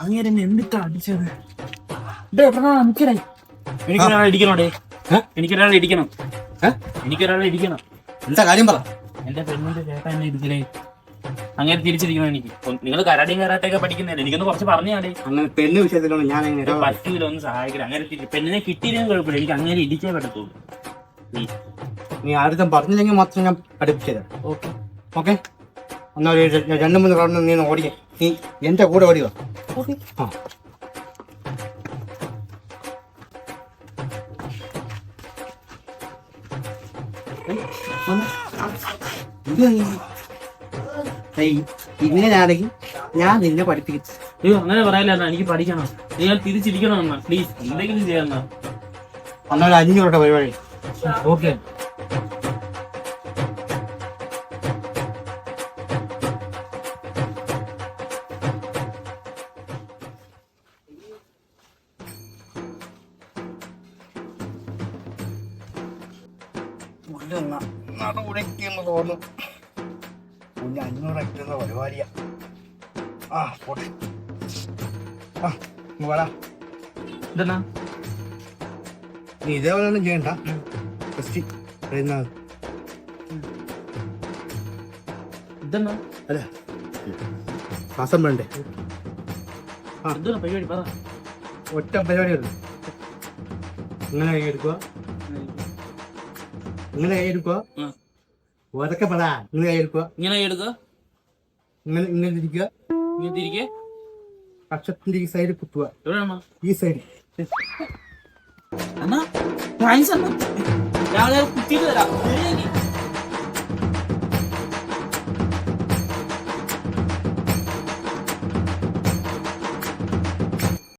അങ്ങനെ എന്നെ എന്തിട്ടാ അടിച്ചത്? ഡേ എത്ര നിക്കടേ എനിക്കൊരാളെ ഇടിക്കണോടേ? എനിക്കൊരാളെ ഇടിക്കണം? എനിക്കൊരാളെ ഇടിക്കണം. എന്താ കാര്യം പറ. എന്റെ പെണ്ണിന്റെ ചേട്ടൻ എന്നെ ഇടിക്കലേ അങ്ങനെ തിരിച്ചിരിക്കണം എനിക്ക്? നിങ്ങൾ കരാടിയും കരാട്ടൊക്കെ പഠിക്കുന്നതല്ലേ എനിക്കൊന്ന് കുറച്ച് പറഞ്ഞാടേ അങ്ങനെ പെണ്ണ് വിഷയത്തിലൊന്നും ഞാൻ എങ്ങനെ. പറ്റൂല ഒന്ന് സഹായിക്കണം അങ്ങനെ തിരി- പെണ്ണിനെ കിട്ടിയില്ലെങ്കിൽ കുഴപ്പമില്ല. എനിക്ക് അങ്ങനെ ഇടിച്ചേ പറ്റത്തുള്ളൂ. നീ ആരും പറഞ്ഞില്ലെങ്കിൽ മാത്രം ഞാൻ പഠിപ്പിച്ചത് ഓക്കെ. ഓക്കെ? എന്നാ ഒരു ര- രണ്ട് മൂന്ന് റൗണ്ട് നീ ഓടിക്ക. നീ എന്റെ കൂടെ ഓടിയോ ഏയ്, ഇങ്ങനെയാണെങ്കിൽ ഞാൻ നിന്നെ പഠിപ്പിക്കും. അയ്യോ അങ്ങനെ പറയല്ല എനിക്ക് പഠിക്കണം. നിങ്ങൾ തിരിച്ചിരിക്കണം എന്നാ പ്ലീസ് എന്തെങ്കിലും ചെയ്യാന്നാ അന്നൊരു അഞ്ഞൂറ് രൂപ പരിപാടി. ഓക്കെ. തോന്നുന്നു. കുഞ്ഞ് അഞ്ഞൂറ് എത്തുന്ന പരിപാടിയാ. ആ പോട്ടെ. ആ വാടാ. നീ ഇതേപോലെ ഒന്നും ചെയ്യണ്ട. ജസ്റ്റ് പറയുന്നത് ഇതെന്നാ? അല്ല ശ്വാസം വേണ്ടേ? ആ. പരിപാടി? പറ. ഒറ്റ പരിപാടിയുള്ളൂ ഇങ്ങനെ കൈ എടുക്കുക ഇങ്ങനെ കൈ എടുക്കുക ഉം. ഉറക്കെ പറ. ഇങ്ങനെ കൈ എടുക്കുക ഇങ്ങനെ എടുക്കുക ഇങ്ങനെ ഇങ്ങനെ ഇരിക്കുക. ഇങ്ങനെ തിരികെ കക്ഷത്തിന്റെ ഈ സൈഡ് കുത്തുക. ഈ സൈഡ് അണ്ണാ. ഞാൻ കുത്തിയിട്ട് തരാം